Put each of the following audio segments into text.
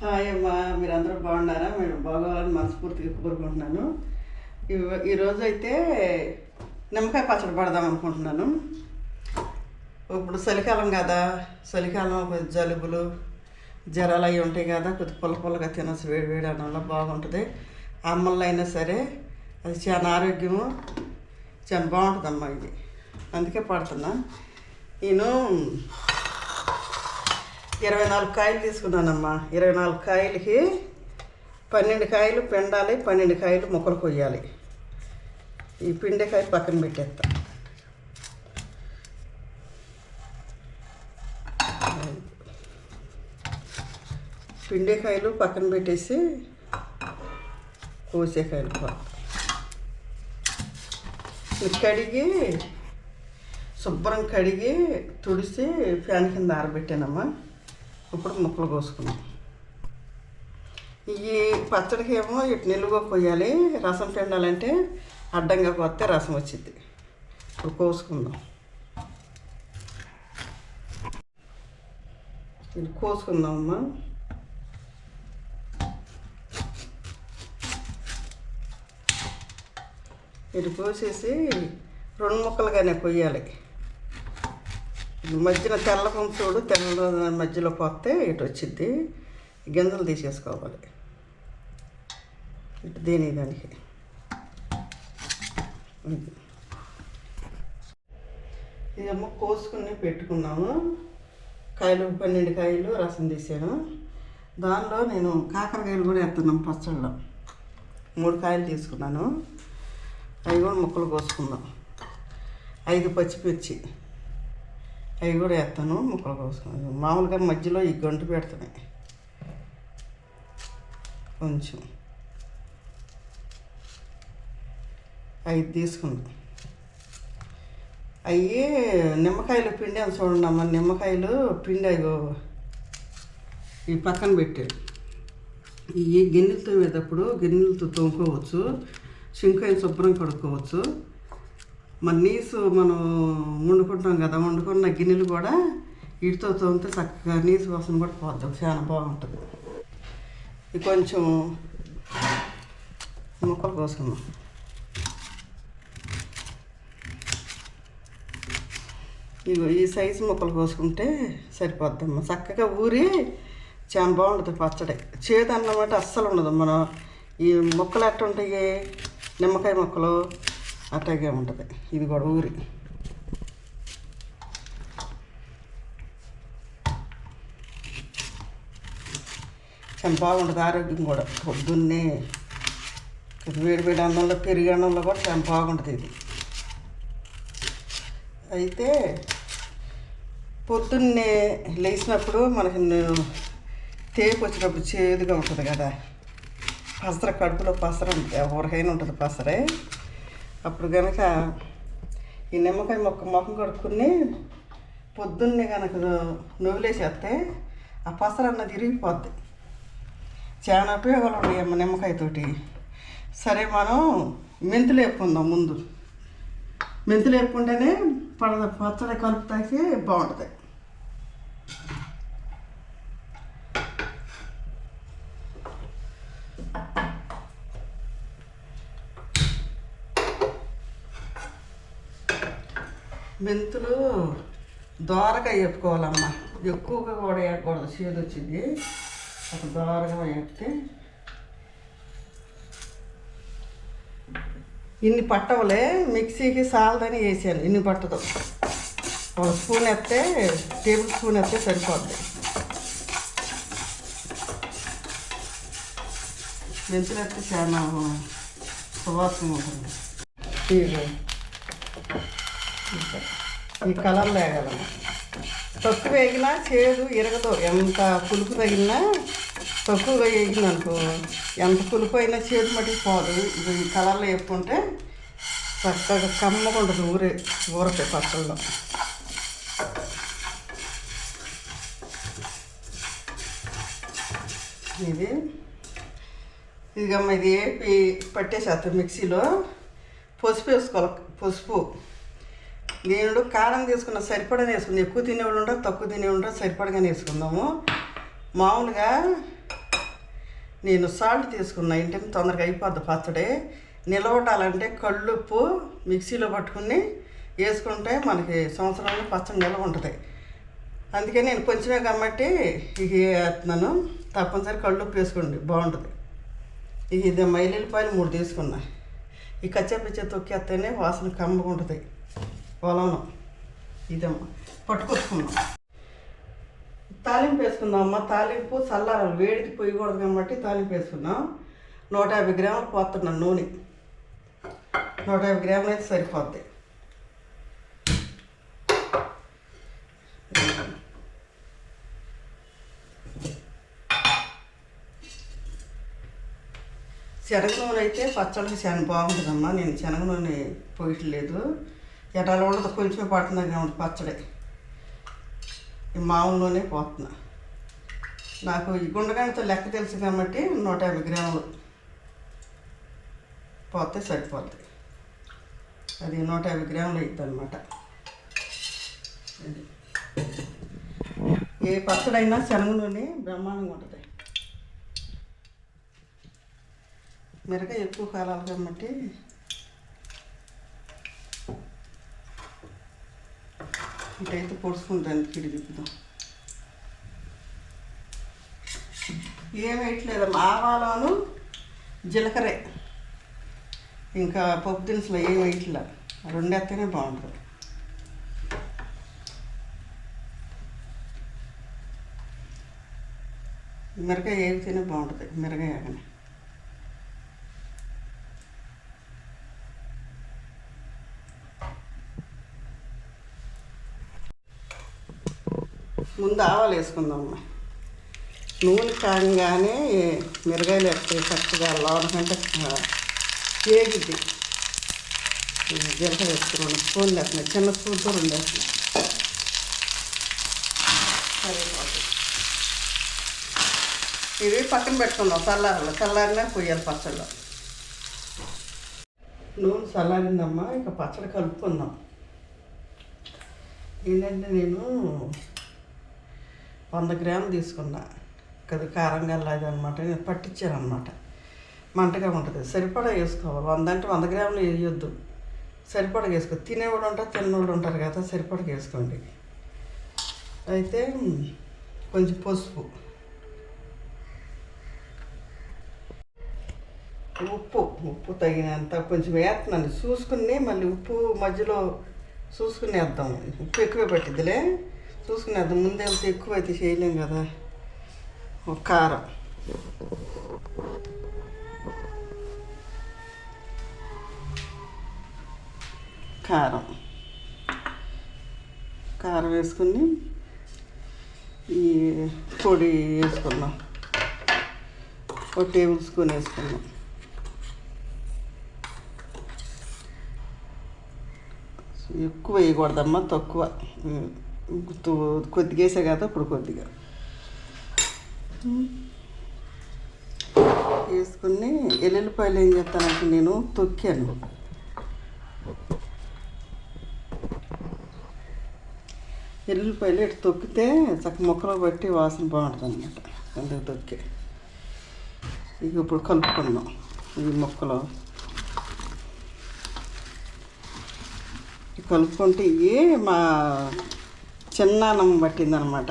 Hi అమ్మా మీరందరూ బాగున్నారా? మీరు బాగోవాలని మనస్ఫూర్తిగా కోరుకుంటున్నాను. ఈరోజు అయితే నిమ్మకాయ పచ్చడి పడదాం అనుకుంటున్నాను. ఇప్పుడు చలికాలం కదా చలికాలం జలుబులు జ్వరాలు అవి ఉంటాయి కదా కొద్ది పుల్ల పుల్లగా తినచ్చు వేడి వేడి వల్ల బాగుంటుంది. అమ్మల్లో అయినా సరే అది చాలా ఆరోగ్యము చాలా బాగుంటుందమ్మా ఇది. అందుకే పడుతున్నా. నేను ఇరవై నాలుగు కాయలు తీసుకున్నానమ్మా. ఇరవై నాలుగు కాయలకి పన్నెండు కాయలు పిండాలి పన్నెండు కాయలు ముక్కలు కొయ్యాలి. ఈ పిండేకాయ పక్కన పెట్టేస్తా. పిండేకాయలు పక్కన పెట్టేసి కోసేకాయలు కడిగి శుభ్రం కడిగి తుడిసి ఫ్యాన్ కింద ఆరబెట్టానమ్మా. ఇప్పుడు ముక్కలు కోసుకున్నాం ఈ పచ్చడికి ఏమో ఇటు నిలువుగా కొయ్యాలి రసం పిండాలంటే అడ్డంగా కొత్తే రసం వచ్చింది ఇప్పుడు కోసుకుందాం. ఇది కోసుకుందామమ్మా. ఇది కోసేసి రెండు ముక్కలుగానే కొయ్యాలి. మధ్యన తెల్ల చూడు తెల్ల మధ్యలో పోతే ఇటు వచ్చింది గింజలు తీసేసుకోవాలి. ఇటు దేని దానికి. ఇది. ఇదేమో కోసుకుని పెట్టుకున్నాము కాయలు పన్నెండు కాయలు రసం తీసాను. దానిలో నేను కాకరకాయలు కూడా వేస్తున్నాం పచ్చళ్ళలో. మూడు కాయలు తీసుకున్నాను. అవి కూడా ముక్కలు కోసుకుందాం. ఐదు పచ్చిమిర్చి. అవి కూడా వేస్తాను ముక్కలు కోసుకొని మామూలుగా మధ్యలో ఈ గంటు పెడుతున్నాయి కొంచెం. అవి తీసుకుందాం అవి నిమ్మకాయలు పిండి అని చూడండి అమ్మ నిమ్మకాయలు పిండి అవి ఈ పక్కన పెట్టాడు ఈ గిన్నెలు తోమేటప్పుడు గిన్నెలతో తోముకోవచ్చు సింకాయ శుభ్రం కడుక్కోవచ్చు. మన నీసు మనం వండుకుంటాం కదా వండుకున్న గిన్నెలు కూడా ఇటుతో తోమితే చక్కగా నీసు వాసన కూడా పోద్దాం చాలా బాగుంటుంది. కొంచెం ముక్కలు కోసుకుందాం. ఇగో ఈ సైజు ముక్కలు కోసుకుంటే సరిపోద్దమ్మ. చక్కగా ఊరి చాలా బాగుంటుంది పచ్చడి. చేదు అన్నమాట అస్సలు ఉండదు. మనం ఈ ముక్కలు ఎట్టుంటాయి? నిమ్మకాయ ముక్కలు అట్టగే ఉంటుంది. ఇది కూడా ఊరి. చాలా బాగుంటుంది ఆరోగ్యం కూడా. పొద్దున్నే వేడి వేడి అన్నంలో పెరిగి అన్నంలో కూడా చాలా బాగుంటుంది ఇది. అయితే పొద్దున్నే లేచినప్పుడు మనకి తేపు వచ్చినప్పుడు చేదుగా ఉంటుంది కదా. పసర కడుపులో పసర ఉంటుంది. ఎవరికైనా ఉంటుంది పసరే. అప్పుడు కనుక ఈ నిమ్మకాయ మొక్క మొఖం కడుక్కుని పొద్దున్నే కనుక నువ్వులేసేస్తే ఆ పసర అన్నది ఇరిగిపోద్ది చాలా ఉపయోగాలు ఉన్నాయమ్మ నిమ్మకాయతోటి. సరే మనం మెంతులు వేపుకుందాం ముందు. మెంతులు వేపుకుంటేనే పడద పచ్చడి కలుపుతాకి బాగుంటుంది. మెంతులు దోరగా వేపుకోవాలమ్మా ఎక్కువగా కూడా వేయకూడదు. చేదు వచ్చింది. ఒక దోరగా వేపితే ఇన్ని పట్టవలే. మిక్సీకి సాలదని వేసాను. ఇన్ని పట్టదు. ఒక స్పూన్ వేస్తే టేబుల్ స్పూన్ వేస్తే సరిపోద్ది. మెంతులు వేస్తే చాలా సువాసన ఉంటుంది. ఈ కలర్ లేగలము తక్కువ వేగినా చేదు ఇరగదు. ఎంత పులుపు తగిలినా తక్కువగా వేగింది అనుకో ఎంత పులుపు అయినా చేదు మటుకు పోదు. ఇది ఈ కలర్లో వేసుకుంటే చక్కగా కమ్మకుంటుంది ఊరే ఊరకాయ పచ్చళ్ళలో. ఇది ఇదిగమ్మ ఇది వేపి పట్టేసేస్తాం మిక్సీలో. పసుపు వేసుకోవాలి పసుపు. నేను కారం తీసుకున్న సరిపడా వేసుకుందాం. ఎక్కువ తినేవాళ్ళు ఉండరు తక్కువ తినేవాళ్ళు ఉండరు సరిపడగానే వేసుకుందాము. మామూలుగా నేను సాల్ట్ తీసుకున్నా ఇంటిని తొందరగా అయిపోద్ది పచ్చడి. నిలబడాలంటే కళ్ళుప్పు మిక్సీలో పట్టుకుని వేసుకుంటే మనకి సంవత్సరంలో పచ్చడి నిల్వ ఉంటుంది. అందుకే నేను కొంచెమే కాబట్టి ఇక వేస్తున్నాను. తప్పనిసరి కళ్ళుప్పు వేసుకోండి బాగుంటుంది. ఇక ఇది మైలిపాయలు మూడు తీసుకున్నా. ఈ కచ్చాపిచ్చ తొక్కేస్తేనే వాసన కమ్మగా ఉంటుంది. పొలంలో. ఇదమ్మా. పట్టుకొచ్చుకున్నాం. తాలింపు వేసుకుందాం అమ్మ తాలింపు చల్లారాలి. వేడికి పోయకూడదు కాబట్టి తాలింపు వేసుకున్నాం నూట యాభై గ్రాములు పోతున్నాను నూనె. నూట యాభై గ్రాములు అయితే సరిపోద్ది. శనగ నూనె అయితే పచ్చళ్ళకి చాలా బాగుంటుందమ్మా. నేను శనగ నూనె పోయట్లేదు ఎటాలు ఉండదు కొంచెం పడుతుంది కాబట్టి పచ్చడి. ఈ మామూలు పోతున్నా. నాకు ఈ గుండగానితో లెక్క తెలుసు కాబట్టి నూట యాభై గ్రాములు. పోతే సరిపోతుంది అది నూట యాభై గ్రాములు అవుతుంది అనమాట ఏ పచ్చడైనా శనగ నూనె బ్రహ్మాండంగా ఉంటుంది. మిరకాయ ఎక్కువ కాలాలు కాబట్టి ఇటైతే పొడుచుకుంటాను కిడి తిప్పుదాం ఏం వేయట్లేదమ్మా ఆవాలను జీలకర్ర. ఇంకా పప్పు దినుసులు ఏం వేయట్లే రెండేస్తేనే బాగుంటుంది. మిరకాయ వేగితేనే బాగుంటుంది మిరకాయ కానీ ముందు ఆవాలు వేసుకుందామమ్మా. నూనె కాగానే మిరగాయలు వేస్తే చక్కగా లోనకంటే వేగిద్ది. జీలకర్ర వేసుకున్నాను. స్పూన్ లేకుండా చిన్న స్పూన్తో రెండు వేస్తున్నాయి ఇవి పక్కన పెట్టుకుందాం. చల్లారలో. చల్లారినా పొయ్యాలి పచ్చళ్ళు. నూనె చల్లారిందమ్మా. ఇక పచ్చడి కలుపుకుందాం. ఏంటంటే నేను వంద గ్రాములు తీసుకున్నా. కదా కారంగా గల్లాది అనమాట. నేను పట్టించాను అనమాట మంటగా ఉంటుంది. సరిపడా వేసుకోవాలి. వంద అంటే వంద గ్రాములు వేయొద్దు. సరిపడా వేసుకో. తినేవాడు ఉంటారు తిన్నవాడు ఉంటారు కదా సరిపడా వేసుకోండి. అయితే కొంచెం పసుపు. ఉప్పు ఉప్పు తగినంత కొంచెం వేస్తున్నాను. చూసుకుని మళ్ళీ ఉప్పు మధ్యలో చూసుకుని వేద్దాం. ఉప్పు ఎక్కువ పట్టిద్దిలే. చూసుకుని అది ముందే వెళ్తే ఎక్కువ అయితే చేయలేం కదా. ఒక కారం. కారం. కారం వేసుకుని ఈ పొడి వేసుకున్నాం ఒక టేబుల్ స్పూన్ వేసుకున్నాం ఎక్కువ వేయకూడదమ్మా తక్కువ. కొద్దిగా వేసా కదా ఇప్పుడు కొద్దిగా. వేసుకుని ఎల్లుల్లిపాయలు ఏం చేస్తానంటే నేను తొక్కాను. ఎల్లుల్లిపాయలు ఇటు తొక్కితే చక్క మొక్కలో బట్టి వాసన బాగుంటుంది అనమాట అందుకు తొక్కి. ఇక ఇప్పుడు కలుపుకున్నాం ఈ ముక్కలు. కలుపుకుంటే ఏ మా చిన్నాన్నమ్మ పట్టిందనమాట.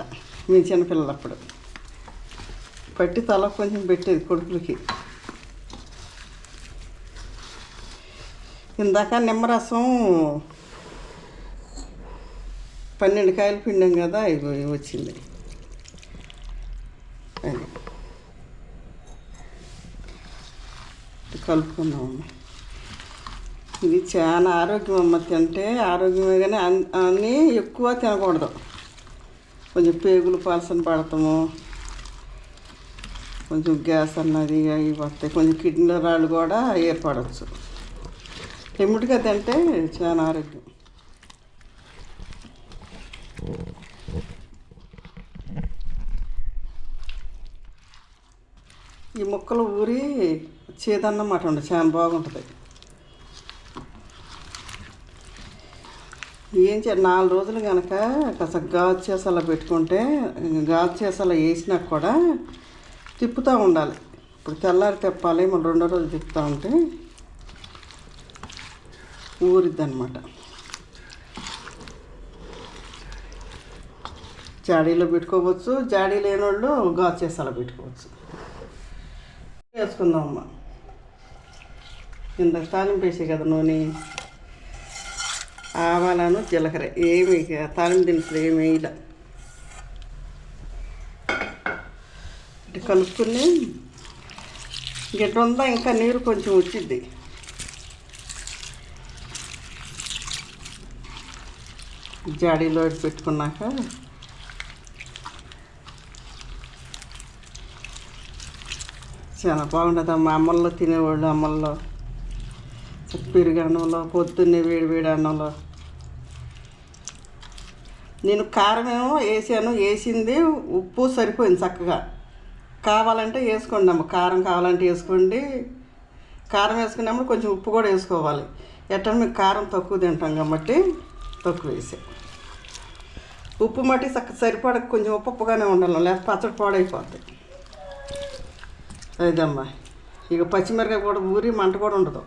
మీ చిన్నపిల్లలప్పుడు. పట్టి తల కొంచెం పెట్టేది కొడుకులకి. ఇందాక నిమ్మరసం పన్నెండు కాయలు పిండాం కదా ఇవి వచ్చింది. అది. ఇది ఇది చాలా ఆరోగ్యం అమ్మ తింటే ఆరోగ్యమే కానీ అన్- అన్నీ ఎక్కువ తినకూడదు. కొంచెం పేగులు పాలసన పడతాము. కొంచెం గ్యాస్ అన్నది అవి వస్తాయి. కొంచెం కిడ్నీ రాళ్ళు కూడా ఏర్పడవచ్చు. లిమిట్గా తింటే చాలా ఆరోగ్యం. ఈ మొక్కలు ఊరి చేదన్నమాట ఉండదు చాలా బాగుంటుంది. ఏం చే నాలుగు రోజులు కనుక కాస్త గాజు చేసాల పెట్టుకుంటే గాజు చేసాల వేసినా కూడా తిప్పుతూ ఉండాలి. ఇప్పుడు తెల్లారి తెప్పాలి మళ్ళీ రెండో రోజు తిప్పుతూ ఉంటే ఊరిద్ది అనమాట జాడీలో పెట్టుకోవచ్చు జాడీ లేని వాళ్ళు గాజు చేసాలో పెట్టుకోవచ్చు. వేసుకుందాం అమ్మ. ఇంత తాలింపు కదా నూనె. ఆవాలను జీలకర్ర. ఏమి తాళం తాలింపు దినుసులు ఏమి వేయలే. ఇటు కలుపుకుని గిట్ట ఉందా ఇంకా నీరు కొంచెం వచ్చింది జాడీలో పెట్టుకున్నాక చాలా బాగుంటుంది మా అమ్మల్లో తినేవాళ్ళు అమ్మల్లో. పెరుగు అన్నంలో పొద్దున్నే వేడి వేడి అన్నంలో. నేను కారం ఏమో వేసాను వేసింది ఉప్పు సరిపోయింది చక్కగా. కావాలంటే వేసుకోండి అమ్మ కారం కావాలంటే వేసుకోండి. కారం వేసుకున్నప్పుడు కొంచెం ఉప్పు కూడా వేసుకోవాలి. ఎట్లా మీకు కారం తక్కువ తింటాం కాబట్టి తక్కువ వేసే. ఉప్పు మట్టి చక్క సరిపడ కొంచెం ఉప్పు ఉప్పుగానే ఉండాలి లేకపోతే పచ్చడి పాడైపోద్ది. అదమ్మా ఇక పచ్చిమిరకాయ కూడా ఊరి మంట కూడా ఉండదు.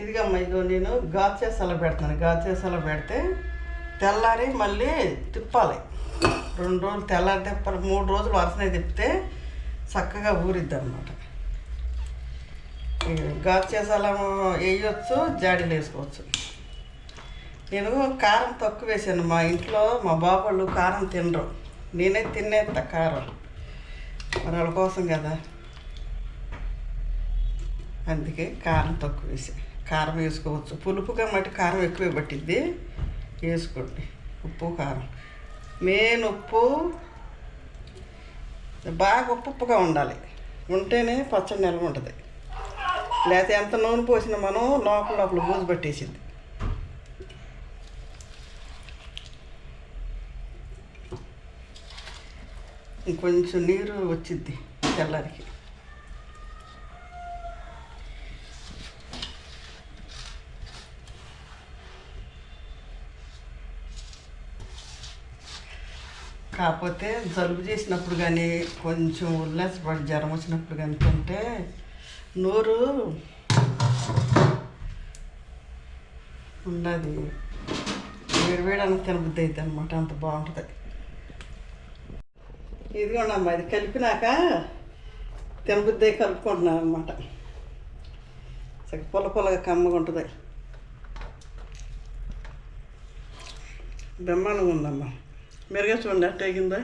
ఇదిగమ్మా ఇదిగో నేను గాజు పెడతాను పెడుతున్నాను పెడితే తెల్లారి మళ్ళీ తిప్పాలి. రెండు రోజులు తెల్లారి తిప్పాలి మూడు రోజులు వరుసనే తిప్పితే చక్కగా ఊరిద్ది అనమాట గాజు వేయచ్చు జాడీలు వేసుకోవచ్చు. నేను కారం తక్కువ వేసాను. మా ఇంట్లో మా బాబు కారం తినరు. నేనే తినేంత కారం. మరి వాళ్ళ కోసం కదా. అందుకే కారం తక్కువ వేసా. కారం వేసుకోవచ్చు. పులుపుగా మట్టి కారం ఎక్కువ పట్టిద్ది. వేసుకోండి. ఉప్పు కారం. మెయిన్ ఉప్పు బాగా ఉప్పు ఉప్పుగా ఉండాలి. ఉంటేనే పచ్చడి నిల్వ ఉంటుంది. లేకపోతే ఎంత నూనె పోసినా మనం లోపల లోపల బూజు పట్టేసింది. ఇంకొంచెం నీరు వచ్చిద్ది తెల్లరికి. కాకపోతే జలుబు చేసినప్పుడు కానీ కొంచెం ఉల్లాసపడి జ్వరం వచ్చినప్పుడు కానీ తింటే నోరు ఉన్నది. వేడి వేయడానికి తినబుద్ధి అవుతుంది అనమాట అంత బాగుంటుంది. ఇదిగోండి అమ్మా ఇది కలిపినాక తినబుద్ధి కలుపుకుంటున్నాను అనమాట చక్క పొల పొలగా కమ్మగా ఉంటుంది. బ్రహ్మాండంగా ఉందమ్మా. మెరుగా చూడండి అట్ట ఎగిందా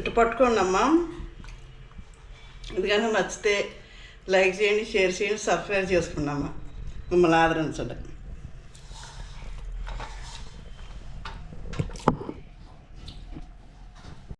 ఇటు పట్టుకోండి అమ్మా ఎందుకంటే నచ్చితే లైక్ చేయండి షేర్ చేయండి సబ్స్క్రైబ్ చేసుకోండి అమ్మా మిమ్మల్ని ఆదరించండి.